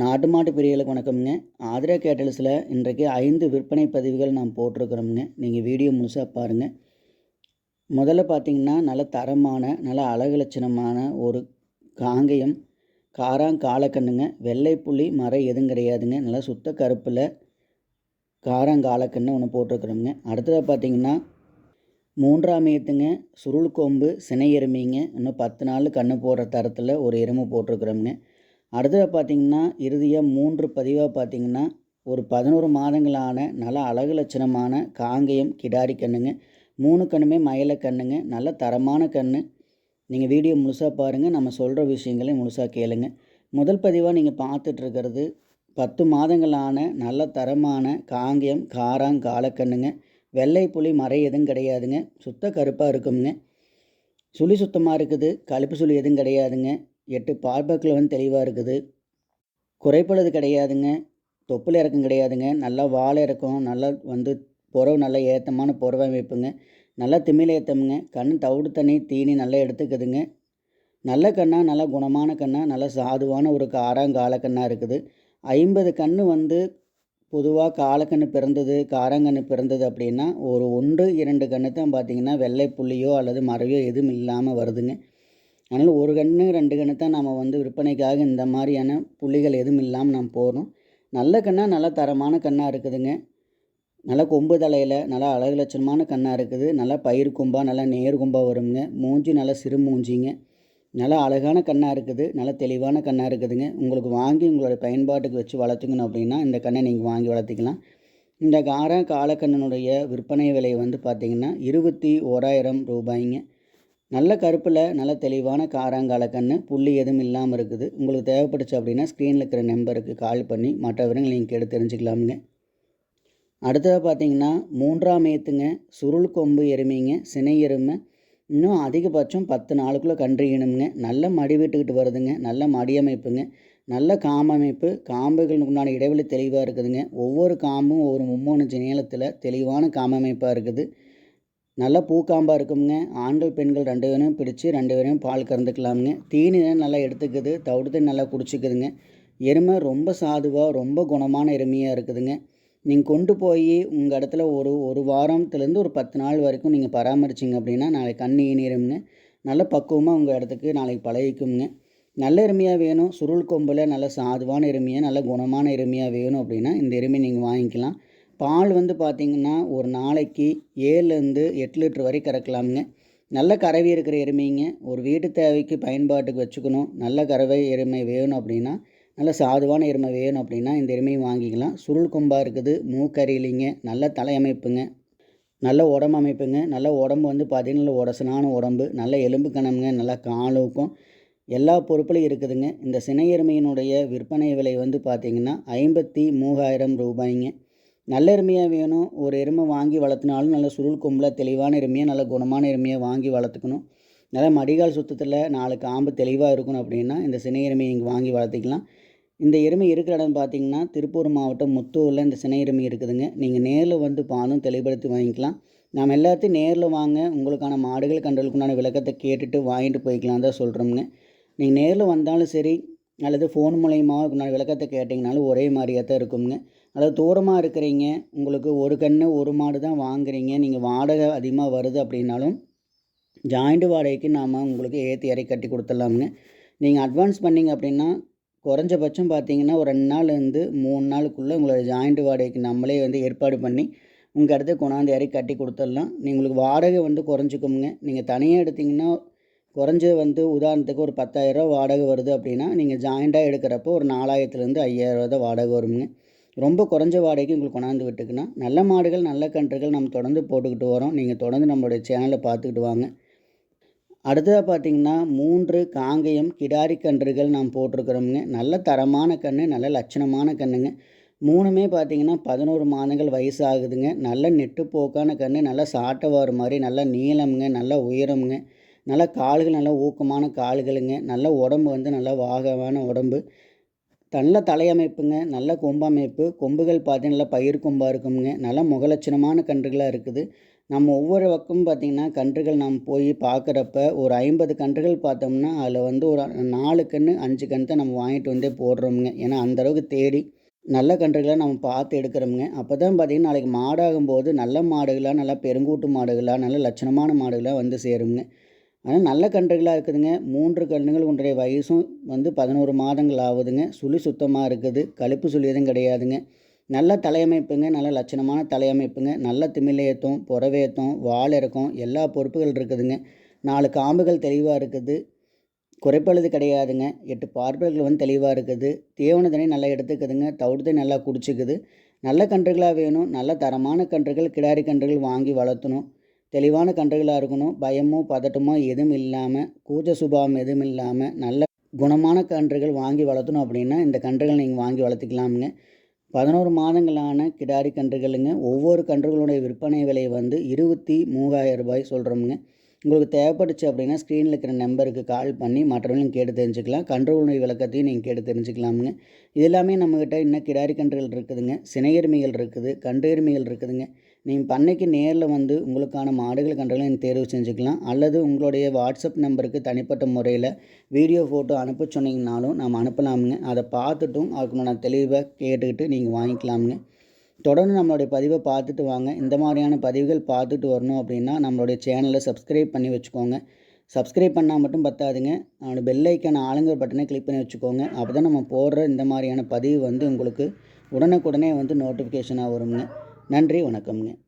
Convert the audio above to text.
நாட்டு மாட்டு பிரியர்களுக்கு வணக்கம்ங்க. ஆதிரா கேட்டல்ஸில் இன்றைக்கு ஐந்து விற்பனை பதிவுகள் நாம் போட்டிருக்கிறோம்ங்க. நீங்கள் வீடியோ முழுசாக பாருங்கள் முதல்ல பார்த்தீங்கன்னா நல்ல தரமான நல்ல அழகு லட்சணமான ஒரு காங்கயம் காராங் காலக்கண்ணுங்க. வெள்ளை புள்ளி மரம் எதுவும் கிடையாதுங்க. நல்லா சுத்த கருப்பில் காராங் காலக்கண்ணு ஒன்று போட்டிருக்கிறோம்ங்க. அடுத்ததாக பார்த்தீங்கன்னா மூன்றாம் ஏத்துங்க சுருள் கொம்பு சினை எருமைங்க. இன்னும் பத்து நாள் கன்று போடுற தரத்தில் ஒரு எருமை போட்டிருக்கிறோம்ங்க. அடுத்ததாக பார்த்திங்கன்னா இறுதியாக மூன்று பதிவாக பார்த்திங்கன்னா ஒரு பதினோரு மாதங்களான நல்ல அழகு லட்சணமான காங்கயம் கிடாரி கண்ணுங்க. மூணு கண்ணுமே மயில கண்ணுங்க. நல்ல தரமான கன்று நீங்கள் வீடியோ முழுசாக பாருங்கள் நம்ம சொல்கிற விஷயங்களையும் முழுசாக கேளுங்க. முதல் பதிவாக நீங்கள் பார்த்துட்ருக்கிறது பத்து மாதங்களான நல்ல தரமான காங்கயம் காராங் காலக்கண்ணுங்க. வெள்ளை புலி மறை எதுவும் கிடையாதுங்க. சுத்த கருப்பாக இருக்குங்க சுழி சுத்தமாக இருக்குது. கழுப்பு சுழி எதுவும் கிடையாதுங்க. எட்டு பால்பக்கில் வந்து தெளிவாக இருக்குது. குறைப்பளது கிடையாதுங்க. தொப்புள் இறக்கம் கிடையாதுங்க. நல்லா வாழை இறக்கம் நல்லா வந்து புறவு நல்லா ஏத்தமான புறவை அமைப்புங்க. நல்லா திமிழ் ஏற்றமுங்க கண் தவிடு தண்ணி தீனி நல்லா எடுத்துக்குதுங்க. நல்ல கண்ணாக நல்லா குணமான கண்ணாக நல்ல சாதுவான ஒரு காராங்கால கண்ணாக இருக்குது. ஐம்பது கன்று வந்து பொதுவாக காலக்கண்ணு பிறந்தது காராங்கன்று பிறந்தது அப்படின்னா ஒரு ஒன்று இரண்டு கன்று தான் பார்த்திங்கன்னா வெள்ளை புள்ளியோ அல்லது மறையோ எதுவும் இல்லாமல் வருதுங்க. அதனால் ஒரு கன்று ரெண்டு கன்று தான் நம்ம வந்து விற்பனைக்காக இந்த மாதிரியான புள்ளிகள் எதுவும் இல்லாமல் நம்ம போகிறோம் நல்ல கண்ணாக நல்ல தரமான கண்ணாக இருக்குதுங்க. நல்லா கொம்பு தலையில் நல்லா அழகு லட்சணமான கண்ணாக இருக்குது. நல்லா பயிர் கொம்பாக நல்லா நேர் கொம்பாக வருங்க. மூஞ்சி நல்லா சிறு மூஞ்சிங்க. நல்லா அழகான கண்ணாக இருக்குது. நல்லா தெளிவான கண்ணாக இருக்குதுங்க. உங்களுக்கு வாங்கி உங்களோட பயன்பாட்டுக்கு வச்சு வளர்த்துக்கணும் அப்படின்னா இந்த கண்ணை நீங்கள் வாங்கி வளர்த்திக்கலாம். இந்த கார காலக்கண்ணனுடைய விற்பனை விலை வந்து பார்த்திங்கன்னா இருபத்தி ஓராயிரம் ரூபாய்ங்க. நல்ல கருப்பில் நல்ல தெளிவான காராங்கால கன்று புள்ளி எதுவும் இல்லாமல் இருக்குது. உங்களுக்கு தேவைப்பட்டுச்சு அப்படின்னா ஸ்க்ரீனில் இருக்கிற நம்பருக்கு கால் பண்ணி மற்ற விவரங்கள் நீங்கள் கேட்டு தெரிஞ்சுக்கலாமுங்க. அடுத்ததாக பார்த்தீங்கன்னா மூன்றாம் ஏத்துங்க சுருள் கொம்பு எருமைங்க சினை எருமை. இன்னும் அதிகபட்சம் பத்து நாளுக்குள்ளே கன்று நல்ல மடி விட்டுக்கிட்டு வருதுங்க. நல்ல மடி அமைப்புங்க. நல்ல காம்பமைப்பு காம்புகளுக்கு உண்டான இடைவெளி தெளிவாக இருக்குதுங்க. ஒவ்வொரு காம்பும் ஒரு மும்மூணு நீளத்தில் தெளிவான காம்பமைப்பாக இருக்குது. நல்லா பூக்காம்பாக இருக்குங்க ஆண்கள் பெண்கள் ரெண்டு பேரும் பிடிச்சி ரெண்டு பேரையும் பால் கறந்துக்கலாமுங்க. தீனி நல்லா எடுத்துக்குது. தவிடுத்து நல்லா குடிச்சிக்குதுங்க. எருமை ரொம்ப சாதுவாக ரொம்ப குணமான எருமையாக இருக்குதுங்க. நீங்கள் கொண்டு போய் உங்கள் இடத்துல ஒரு ஒரு வாரத்துலேருந்து ஒரு பத்து நாள் வரைக்கும் நீங்கள் பராமரிச்சிங்க அப்படின்னா நாளைக்கு கண்ணு ஈனிரும்ங்க. நல்ல பக்குவமாக உங்கள் இடத்துக்கு நாளைக்கு பழகிக்குங்க நல்ல எருமையாக வேணும். சுருள் கொம்பில் நல்ல சாதுவான எருமையாக நல்ல குணமான எருமையாக வேணும் அப்படின்னா இந்த எருமை நீங்கள் வாங்கிக்கலாம். பால் வந்து பார்த்திங்கன்னா ஒரு நாளைக்கு ஏழுலேருந்து எட்டு லிட்டர் வரை கறக்கலாமுங்க. நல்ல கறவை இருக்கிற எருமைங்க. ஒரு வீட்டு தேவைக்கு பயன்பாட்டுக்கு வச்சுக்கணும். நல்ல கறவை எருமை வேணும் அப்படின்னா நல்ல சாதுவான எருமை வேணும் அப்படின்னா இந்த எருமையும் வாங்கிக்கலாம். சுருள் கொம்பாக இருக்குது. மூக்கறியிலிங்க நல்ல தலையமைப்புங்க. நல்ல உடம்பு அமைப்புங்க. நல்ல உடம்பு வந்து பார்த்திங்கன்னா உடசனான உடம்பு. நல்ல எலும்பு கணமுங்க. நல்லா காலுக்கும். எல்லா பொறுப்புலையும் இருக்குதுங்க. இந்த சினை எருமையினுடைய விற்பனை விலை வந்து பார்த்திங்கன்னா ஐம்பத்தி மூவாயிரம் ரூபாய்ங்க. நல்ல எருமையாக வேணும். ஒரு எருமை வாங்கி வளர்த்தினாலும் நல்ல சுருள் கொம்பில் தெளிவான எருமையாக நல்ல குணமான எருமையாக வாங்கி வளர்த்துக்கணும். நல்ல மடிகால் சுத்தத்தில் நாலு காம்பு தெளிவாக இருக்கணும் அப்படின்னா இந்த சினை எருமையை நீங்கள் வாங்கி வளர்த்திக்கலாம். இந்த எருமை இருக்கிற இடம் பார்த்தீங்கன்னா திருப்பூர் மாவட்டம் முத்தூரில் இந்த சினை எருமை இருக்குதுங்க. நீங்கள் நேரில் வந்து பாலும் தெளிவுபடுத்தி வாங்கிக்கலாம். நாம் எல்லாத்தையும் நேரில் வாங்க உங்களுக்கான மாடுகள் கன்றலுக்குண்டான விளக்கத்தை கேட்டுட்டு வாங்கிட்டு போய்க்கலாம் தான் சொல்கிறோம்ங்க நீங்கள் நேரில் வந்தாலும் சரி அல்லது ஃபோன் மூலயமாவும் நான் விளக்கத்தை கேட்டிங்கனாலும் ஒரே மாதிரியாக தான் இருக்குங்க அதாவது தூரமாக இருக்கிறீங்க உங்களுக்கு ஒரு கன்று ஒரு மாடு தான் வாங்குறீங்க நீங்கள் வாடகை அதிகமாக வருது அப்படின்னாலும் ஜாயிண்ட் வாடகைக்கு நாம் உங்களுக்கு ஏற்றி இறக்கி கட்டி கொடுத்துடலாமுங்க. நீங்கள் அட்வான்ஸ் பண்ணிங்க அப்படின்னா குறைஞ்சபட்சம் பார்த்தீங்கன்னா ஒரு ரெண்டு நாள்லேருந்து மூணு நாளுக்குள்ளே உங்களோட ஜாயிண்ட் வாடகைக்கு நம்மளே வந்து ஏற்பாடு பண்ணி உங்கள் இடத்துக்கு கொண்டாந்து இறக்கி கட்டி கொடுத்துடலாம். நீங்கள் உங்களுக்கு வாடகை வந்து குறைஞ்சிக்குமுங்க. நீங்கள் தனியாக எடுத்திங்கன்னா குறைஞ்சது வந்து உதாரணத்துக்கு ஒரு பத்தாயிரரூவா வாடகை வருது அப்படின்னா நீங்கள் ஜாயிண்ட்டாக எடுக்கிறப்போ ஒரு நாலாயிரத்துலேருந்து ஐயாயிரரூவா தான் வாடகை வருங்க. ரொம்ப குறைஞ்ச வாடகைக்கு உங்களுக்கு கொண்டாந்து விட்டுக்குன்னா நல்ல மாடுகள் நல்ல கன்றுகள் நம்ம தொடர்ந்து போட்டுக்கிட்டு வரோம். நீங்கள் தொடர்ந்து நம்மளுடைய சேனலை பார்த்துக்கிட்டு வாங்க. அடுத்ததாக பார்த்தீங்கன்னா மூன்று காங்கயம் கிடாரி கன்றுகள் நாம் போட்டிருக்கிறோமுங்க. நல்ல தரமான கன்று நல்ல லட்சணமான கன்றுங்க. மூணுமே பார்த்தீங்கன்னா பதினோரு மாதங்கள் வயசாகுதுங்க. நல்ல நெட்டுப்போக்கான கன்று நல்லா சாட்டவாறு மாதிரி நல்லா நீளம்ங்க நல்ல உயரம்ங்க. நல்ல கால்கள் நல்ல ஊக்கமான கால்களுங்க. நல்ல உடம்பு வந்து நல்லா வாகவான உடம்பு. நல்ல தலையமைப்புங்க நல்ல கொம்பமைப்பு. கொம்புகள் பார்த்தீங்கன்னா நல்லா பயிர் கொம்பாக இருக்குங்க நல்ல முகலட்சணமான கன்றுகளாக இருக்குது. நம்ம ஒவ்வொரு பக்கமும் பார்த்திங்கன்னா கன்றுகள் நாம் போய் பார்க்குறப்ப ஒரு ஐம்பது கன்றுகள் பார்த்தோம்னா அதில் வந்து ஒரு நாலு கன்று அஞ்சு கன்று தான் நம்ம வாங்கிட்டு வந்தே போடுறோமுங்க. ஏன்னா அந்தளவுக்கு தேடி நல்ல கன்றுகளை நம்ம பார்த்து எடுக்கிறோமுங்க. அப்போ தான் பார்த்திங்கன்னா நாளைக்கு மாடாகும்போது நல்ல மாடுகளாக நல்லா பெருங்கூட்டு மாடுகளாக நல்ல லட்சணமான மாடுகளாக வந்து சேருங்க. ஆனால் நல்ல கன்றுகளாக இருக்குதுங்க. மூன்று கன்றுகள் ஒன்றைய வயசும் வந்து பதினோரு மாதங்கள் ஆகுதுங்க. சுழி சுத்தமாக இருக்குது. கழுப்பு சுழி எதுவும் கிடையாதுங்க. நல்ல தலையமைப்புங்க. நல்ல லட்சணமான தலையமைப்புங்க. நல்ல திமிலேத்தம் புறவேத்தம் வால் இறக்கம் எல்லா பொறுப்புகள் இருக்குதுங்க. நாலு காம்புகள் தெளிவாக இருக்குது. குறைப்பழுது கிடையாதுங்க. எட்டு பார்ப்பல்கள் வந்து தெளிவாக இருக்குது. தீவன தண்ணி நல்லா எடுத்துக்குதுங்க. தவிடு நல்லா குடிச்சிக்குது. நல்ல கன்றுகளாக வேணும். நல்ல தரமான கன்றுகள் கிடாரி கன்றுகள் வாங்கி வளர்த்தணும். தெளிவான கன்றுகளாக இருக்கணும். பயமோ பதட்டமோ எதுவும் இல்லாமல் கூச்ச சுபாவம் எதுவும் இல்லாமல் நல்ல குணமான கன்றுகள் வாங்கி வளர்த்தணும் அப்படின்னா இந்த கன்றுகள் நீங்கள் வாங்கி வளர்த்துக்கலாமுங்க. பதினோரு மாதங்களான கிடாரி கன்றுகளுங்க. ஒவ்வொரு கன்றுகளுடைய விற்பனை விலை வந்து இருபத்தி மூவாயிரம் ரூபாய் சொல்கிறோமுங்க உங்களுக்கு தேவைப்பட்டுச்சு அப்படின்னா ஸ்க்ரீனில் இருக்கிற நம்பருக்கு கால் பண்ணி மற்றவங்களும் கேட்டு தெரிஞ்சுக்கலாம். கன்றுகளுடைய விளக்கத்தையும் நீங்கள் கேட்டு தெரிஞ்சுக்கலாமுங்க. இது எல்லாமே நம்மக்கிட்ட இன்னும் கிடாரி கன்றுகள் இருக்குதுங்க. சினையெருமைகள் இருக்குது கன்று எருமைகள் இருக்குதுங்க. நீங்கள் பண்ணைக்கு நேரில் வந்து உங்களுக்கான மாடுகள் கன்றுகளை நீங்கள் தேர்வு செஞ்சுக்கலாம். அல்லது உங்களுடைய வாட்ஸ்அப் நம்பருக்கு தனிப்பட்ட முறையில் வீடியோ ஃபோட்டோ அனுப்ப சொன்னீங்கனாலும் நம்ம அனுப்பலாமுங்க. அதை பார்த்துட்டும் அதுக்குண்டான தெளிவாக கேட்டுக்கிட்டு நீங்கள் வாங்கிக்கலாமுங்க. தொடர்ந்து நம்மளுடைய பதிவை பார்த்துட்டு வாங்க. இந்த மாதிரியான பதிவுகள் பார்த்துட்டு வரணும் அப்படின்னா நம்மளுடைய சேனலை சப்ஸ்கிரைப் பண்ணி வச்சுக்கோங்க. சப்ஸ்கிரைப் பண்ணால் மட்டும் பத்தாதுங்க. அவனோட பெல்லைக்கான ஆளுங்க ஆளுங்கிற பட்டனை கிளிக் பண்ணி வச்சுக்கோங்க. அப்போ தான் நம்ம போடுற இந்த மாதிரியான பதிவு வந்து உங்களுக்கு உடனுக்குடனே வந்து நோட்டிஃபிகேஷனாக வருங்க. நன்றி வணக்கம்ங்க.